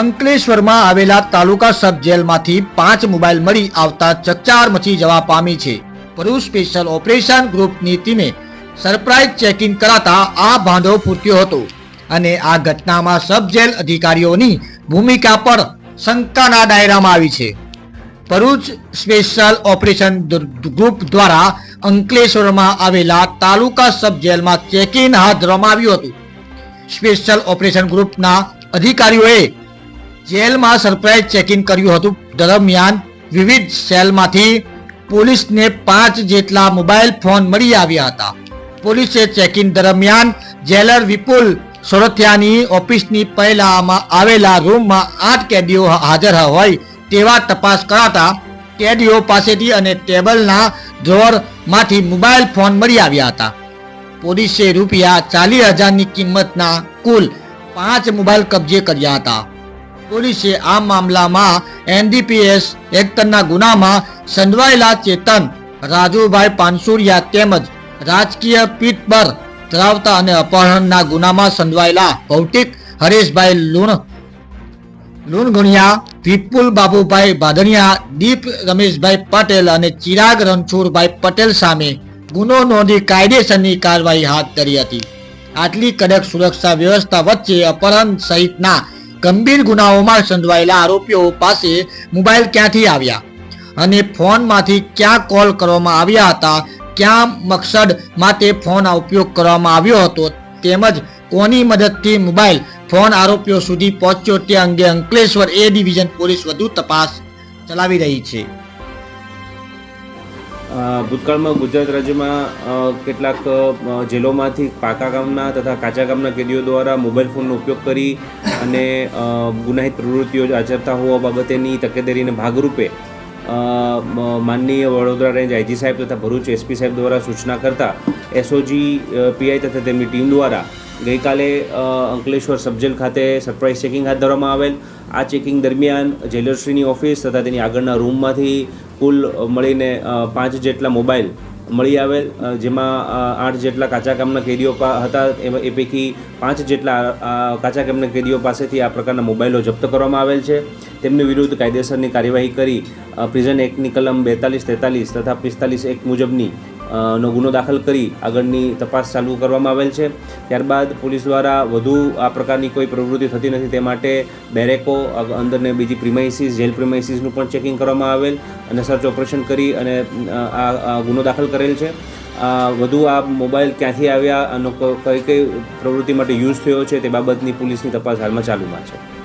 અંકલેશ્વરમાં આવેલા તાલુકા સબ જેલમાંથી પાંચ મોબાઈલ મળી આવતા ચકચાર મચી જવા પામી છે. ભરૂચ સ્પેશિયલ ઓપરેશન ગ્રુપની ટીમે સરપ્રાઇઝ ચેકિંગ કરાતા આ ભાંડો ફૂટ્યો હતો અને આ ઘટનામાં સબ જેલ અધિકારીઓની ભૂમિકા પર શંકાના દાયરામાં આવી છે. ભરૂચ સ્પેશિયલ ઓપરેશન ગ્રુપ દ્વારા અંકલેશ્વરમાં આવેલા તાલુકા સબ જેલમાં ચેકિંગ હાથ ધરવામાં આવ્યું હતું. સ્પેશિયલ ઓપરેશન ગ્રુપના અધિકારીઓએ જેલમાં સરપ્રાઇઝ ચેકિંગ કર્યું હતું. દરમિયાન વિવિધ સેલમાંથી પોલીસને પાંચ જેટલા મોબાઈલ ફોન મળી આવ્યા હતા. પોલીસે ચેકિંગ દરમિયાન જેલર વિપુલ સોરથિયાની ઓફિસની પહેલામાં આવેલા રૂમમાં આઠ કેદીઓ હાજર હોય તેવા તપાસ કરાતા કેદીઓ પાસેથી અને ટેબલના ડ્રોવરમાંથી મોબાઈલ ફોન મળી આવ્યા હતા. પોલીસે રૂપિયા ચાલીસ હજારની કિંમતના કુલ પાંચ મોબાઈલ કબજે કર્યા હતા. પોલીસે આ મામલામાં એનડીપીએસ એક્ટના ગુનામાં સંડવાયેલા ચેતન, રાજુભાઈ પાનસુરિયા તેમજ રાજકીય પીઠ પર ધરાવતા અને અપહરણના ગુનામાં સંડવાયેલા ભૌતિક હરેશભાઈ લુણ, લુણગુણિયા, વિપુલ બાબુભાઈ ભાદણિયા દીપ રમેશભાઈ પટેલ અને ચિરાગ રણછોડભાઈ પટેલ સામે ગુનો નોંધી કાયદેસરની કાર્યવાહી હાથ ધરી હતી. આટલી કડક સુરક્ષા વ્યવસ્થા વચ્ચે અપહરણ સહિતના ગંભીર ગુનાઓમાં સંડવાયેલા આરોપીઓ પાસે મોબાઈલ ક્યાંથી આવ્યા? અને ફોનમાંથી ક્યાં કોલ કરવામાં આવ્યા હતા? ક્યાં મકસદ માટે ફોન ઉપયોગ કરવામાં આવ્યો હતો? તેમજ કોની મદદથી મોબાઈલ ફોન આરોપીઓ સુધી પહોંચ્યો તે અંગે અંકલેશ્વર એ ડિવિઝન પોલીસ વધુ તપાસ ચલાવી રહી છે. ભૂતકાળમાં ગુજરાત રાજ્યમાં કેટલાક જેલોમાંથી પાકા ગામના તથા કાચા ગામના કેદીઓ દ્વારા મોબાઈલ ફોનનો ઉપયોગ કરી અને ગુનાહિત પ્રવૃત્તિઓ આચરતા હોવા બાબતેની તકેદારીને ભાગરૂપે માનનીય વડોદરા રેન્જ આઈજી સાહેબ તથા ભરૂચ એસપી સાહેબ દ્વારા સૂચના કરતા એસઓજી પીઆઈ તથા તેમની ટીમ દ્વારા ગઈકાલે અંકલેશ્વર સબજેલ ખાતે સરપ્રાઇઝ ચેકિંગ હાથ ધરવામાં આવેલ. આ ચેકિંગ દરમિયાન જેલરશ્રીની ઓફિસ તથા તેની આગળના રૂમમાંથી કુલ મળીને પાંચ જેટલા મોબાઈલ મળી આવેલ જેમાં આઠ જેટલા કાચા કામના કેદીઓ હતા. એ પૈકી પાંચ જેટલા કાચા કામના કેદીઓ પાસેથી આ પ્રકારના મોબાઈલો જપ્ત કરવામાં આવેલ છે. તેમની વિરુદ્ધ કાયદેસરની કાર્યવાહી કરી પ્રિઝન એક્ટની કલમ બેતાલીસ તેતાલીસ તથા પિસ્તાલીસ એક મુજબની નો ગુનો દાખલ કરી આગળની તપાસ ચાલુ કરવામાં આવેલ છે. ત્યારબાદ પોલીસ દ્વારા વધુ આ પ્રકારની કોઈ પ્રવૃત્તિ થતી નથી તે માટે બેરેકો અંદરને બીજી પ્રિમાઇસીસ, જેલ પ્રિમાઇસીસનું પણ ચેકિંગ કરવામાં આવેલ અને સર્ચ ઓપરેશન કરી અને આ ગુનો દાખલ કરેલ છે. વધુ આ મોબાઈલ ક્યાંથી આવ્યા અને કઈ કઈ પ્રવૃત્તિ માટે યુઝ થયો છે તે બાબતની પોલીસની તપાસ હાલમાં ચાલુમાં છે.